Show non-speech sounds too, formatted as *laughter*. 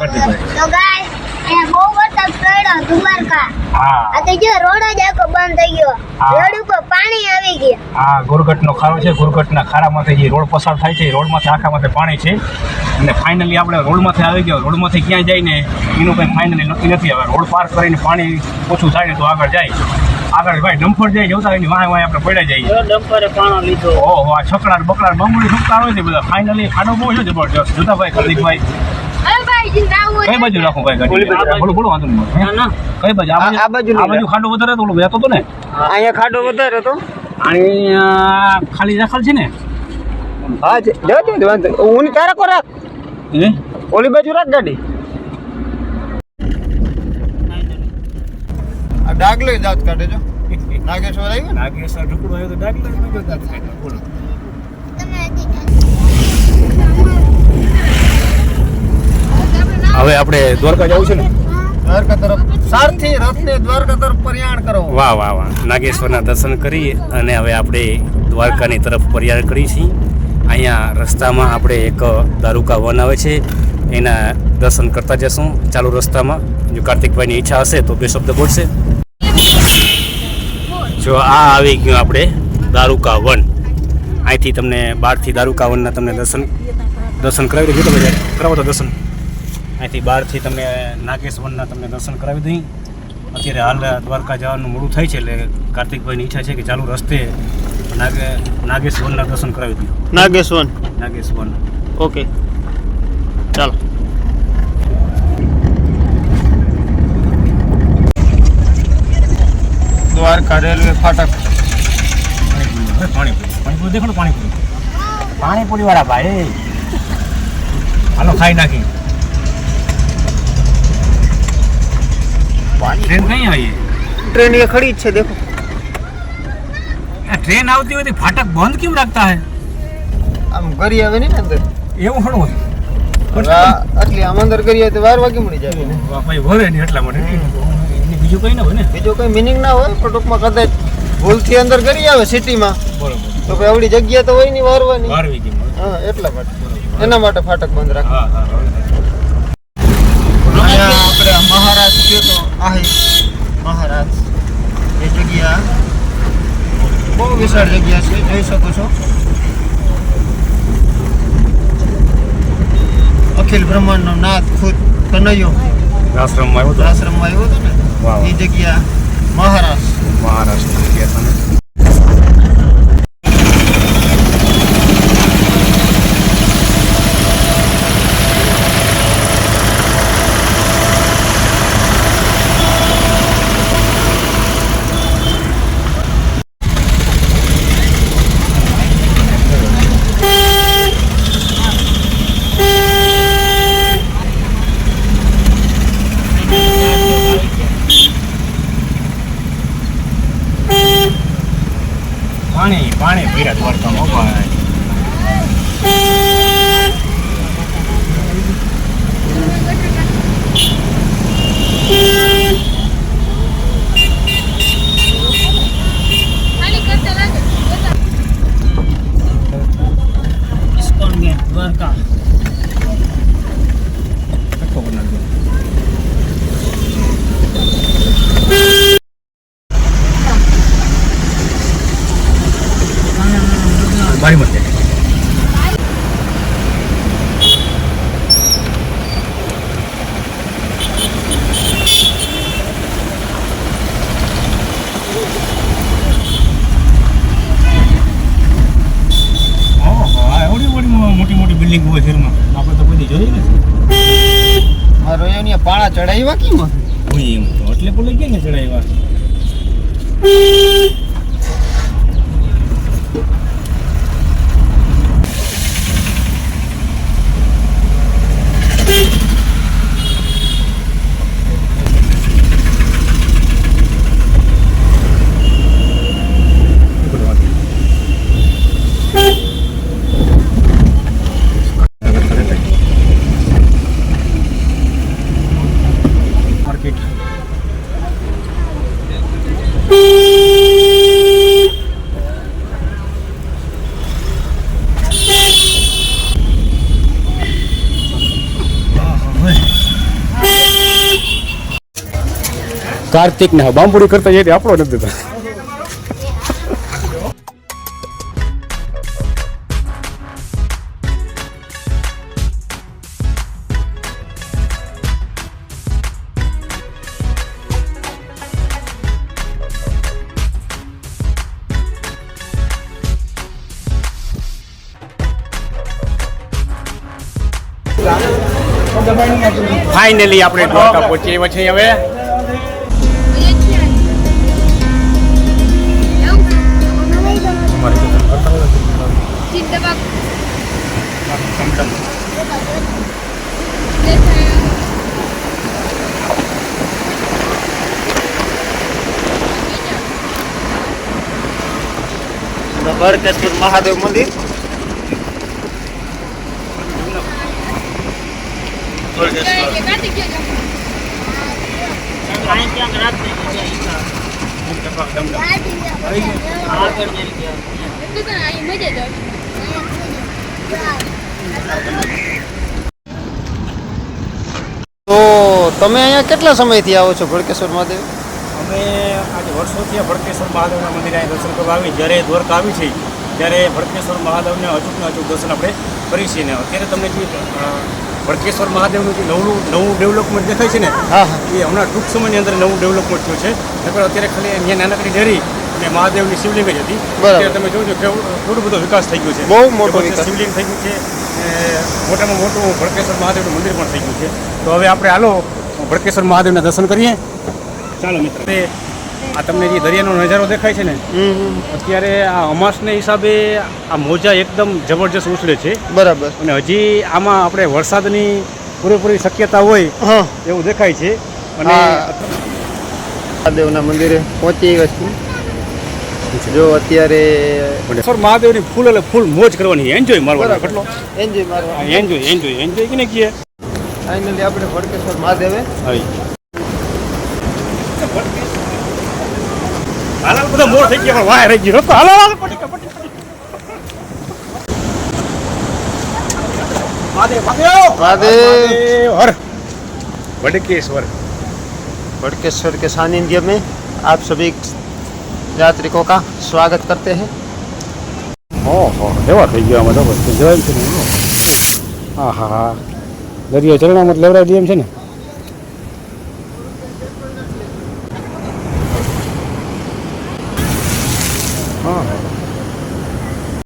તો ગાય અહીંયા બહુ વરસાદ પડ્યો દ્વારકા આ તો જો રોડ જ આખો બંધ થઈ ગયો. રોડ ઉપર પાણી આવી ગયા. આ ગુરગટનો ખાડો છે. ગુરગટના ખાડામાંથી જે રોડ પસાર થાય છે રોડમાંથી આખામાંથી પાણી છે. અને ફાઇનલી આપણે રોડમાંથી આવી ગયો. રોડમાંથી ક્યાં જાય ને એનું કંઈ ફાઇનલી નક્કી નથી હવે. રોડ પાર કરીને પાણી ઓછું થાય ને તો આગળ જાય. આગળ ભાઈ ડમ્ફર જાય જોતા એની વાંહે વાય આપણે પડ્યા જઈએ. ડમ્પરે પાણો લીધો. ઓહો આ છકડા બકડા બમણી છકડા હોય ને બધા. ફાઇનલી ખાડો બહુ છે જબરજસ્ત. જોતા ભાઈ કલદીપભાઈ ભાઈ જી નાવું કઈ બાજુ રાખો ભાઈ ગાડી? બોલો બોલો વાંધો નહીં. ના ના. કઈ બાજુ? આ બાજુ આ બાજુ ખાડો વધારે તો ઓલો વહેતો હતો ને? અહીંયા ખાડો વધારે હતો અને ખાલી રાખેલ છે ને? હા જવા દે વાંધો હું તારા કો રાખ હે? ઓલી બાજુ રાખ ગાડી. આ ડાગલો દાંત કાઢે જો. *laughs* નાગેશ્વર આવ્યો ને? નાગેશ્વર ઢુકડો આવ્યો તો ડાગલો જોતા થાય બોલો તમે હવે આપણે દ્વારકા જવું છે ને? દ્વારકા તરફ. સારથી રથને દ્વારકા તરફ પ્રયાણ કરો. વાહ વાહ વાહ. નાગેશ્વરના દર્શન કરી અને હવે આપણે દ્વારકાની તરફ પ્રયાણ કરી છીએ અહીંયા રસ્તામાં આપણે એક દારૂકા વન આવે છે. એના દર્શન કરતા જશું. ચાલુ રસ્તામાં. જો કાર્તિકભાઈની ઈચ્છા હશે તો બે શબ્દ બોલશે. જો આ આવી ગયું આપણે દારૂકા વન. અહીંથી તમને બહારથી દારૂકા વનના તમને દર્શન દર્શન કરાવી દીધું તમે કરાવો તો દર્શન. અહીંથી બહારથી તમને નાગેશ્વરના તમને દર્શન કરાવી દઈ. અત્યારે હાલ દ્વારકા જવાનું મોડું થાય છે એટલે કાર્તિકભાઈની ઈચ્છા છે કે ચાલુ રસ્તે નાગે નાગેશ વનના દર્શન કરાવી દઉં નાગેશ્વર. નાગેશવન ઓકે ચાલો દ્વારકા રેલવે ફાટક. પાણીપુરી. પાણીપુરી દેખો પાણીપુરી પાણીપુરી. વાળા ભાઈ. હાલો ખાઈ નાખી. ટ્રેન કઈ આવી? ટ્રેન એ ખડી જ છે દેખો. ટ્રેન આવતી હોય તો ફાટક બંધ કેમ રાખતા હે? આમ ગરી આવે ને અંદર? એવું ઘણું હોય. એટલે આટલી આમ અંદર કરીએ તો વાર વાગે મળી જાય. ને ભાઈ વરે ને એટલા માટે. બીજું કઈ ના હોય ને? બીજો કઈ મિનિંગ ના હોય પણ ટૂંકમાં કદાચ ભૂલથી અંદર કરી આવે સિટીમાં. બરોબર. તો ભાઈ આવડી જગ્યા તો હોય નહીં વારવાની. વારવી ગઈ હા એટલા માટે. એના માટે ફાટક બંધ રાખે. હા હા હા. આપણે મહારાજ છે તો આહી મહારાજ એ જગ્યા બહુ વિશાળ જગ્યા છે જોઈ શકો છો અખિલ બ્રહ્માંડનો નાથ ખુદ કનૈયો આશ્રમમાં આવ્યો હતો આશ્રમમાં આવ્યો હતો ને. એ જગ્યા મહારાષ્ટ્ર મહારાષ્ટ્ર ગયા તમે પાણી પાણી ભર્યા દ્વારકામાં હો ભાઈ ઇસ્કોન ગેટ દ્વારકા કટકો કરી નાખજો. બારી મત જાય. ઓહો, આ એવડી એવડી બિલ્ડિંગ હોય શહેરમાં આપણે તો બધી જોઈએ જોઈ નથી. મારો અહીંયા પાળા ચડાવ્યા કેમ હોય એમ તો. એટલે બોલે કે ને ચડાવ્યા. કાર્તિક ને બાંબુડી કરતા જઈએ આપણો નથી દેતા. ફાઇનલી આપણે દ્વારકા પહોંચી છીએ હવે. ભરકેશ્વર મહાદેવ મંદિર. તો તમે અહીંયા કેટલા સમયથી આવો છો ભડકેશ્વર મહાદેવ? અમે આજે વર્ષોથી ભડકેશ્વર મહાદેવના મંદિરે અહીં દર્શન કરવા આવી જ્યારે દ્વારકા આવી છે ત્યારે ભડકેશ્વર મહાદેવને અચૂકને અચૂક દર્શન આપણે કરી છીએ ને. અત્યારે તમને જે ભડકેશ્વર મહાદેવનું જે નવું નવું ડેવલપમેન્ટ દેખાય છે ને એ હમણાં ટૂંક સમયની અંદર નવું ડેવલપમેન્ટ થયું છે. નકર અત્યારે ખાલી અહીંયા નાનકડી ડેરી અને મહાદેવની શિવલિંગ જ હતી. અત્યારે તમે જોજો કે થોડું બધો વિકાસ થઈ ગયો છે. બહુ મોટો શિવલિંગ થઈ ગયું છે મોટામાં મોટું ભડકેશ્વર મહાદેવનું મંદિર પણ થઈ ગયું છે. તો હવે આપણે હાલો ભડકેશ્વર મહાદેવના દર્શન કરીએ. ચાલો મિત્ર આ તમને જે દરિયાનો નજારો દેખાય છે ને. અત્યારે આ અમાસને હિસાબે આ મોજા એકદમ જબરજસ્ત ઉછળે છે. બરાબર. અને હજી આમાં આપણે વરસાદની પૂરેપૂરી શક્યતા હોય એવું દેખાય છે. અને. મહાદેવના મંદિરે પહોંચી ગયા છીએ. જો અત્યારે ભડકેશ્વર મહાદેવની ફૂલ એટલે ફૂલ મોજ કરવાની એન્જોય મારવાનો બરાબર કેટલો એન્જોય મારવા એન્જોય એન્જોય એન્જોય કે ને કીએ ફાઇનલી આપણે ભડકેશ્વર મહાદેવે હાલ હાલ બધા મોર થઈ ગયા પણ વાય રહી ગયો તો હાલ હાલ પટી પટી મહાદેવ મહાદેવ મહાદેવ હર વડકેશ્વર भड़केश्वर के सानिध्य में आप सभी यात्रिकों का स्वागत करते हैं ઓહો એવા થઈ ગયા આમાં તો બસ જવાય છે ને હા હા હા દરિયો ચરણામાં લેવડાવી દે એમ છે ને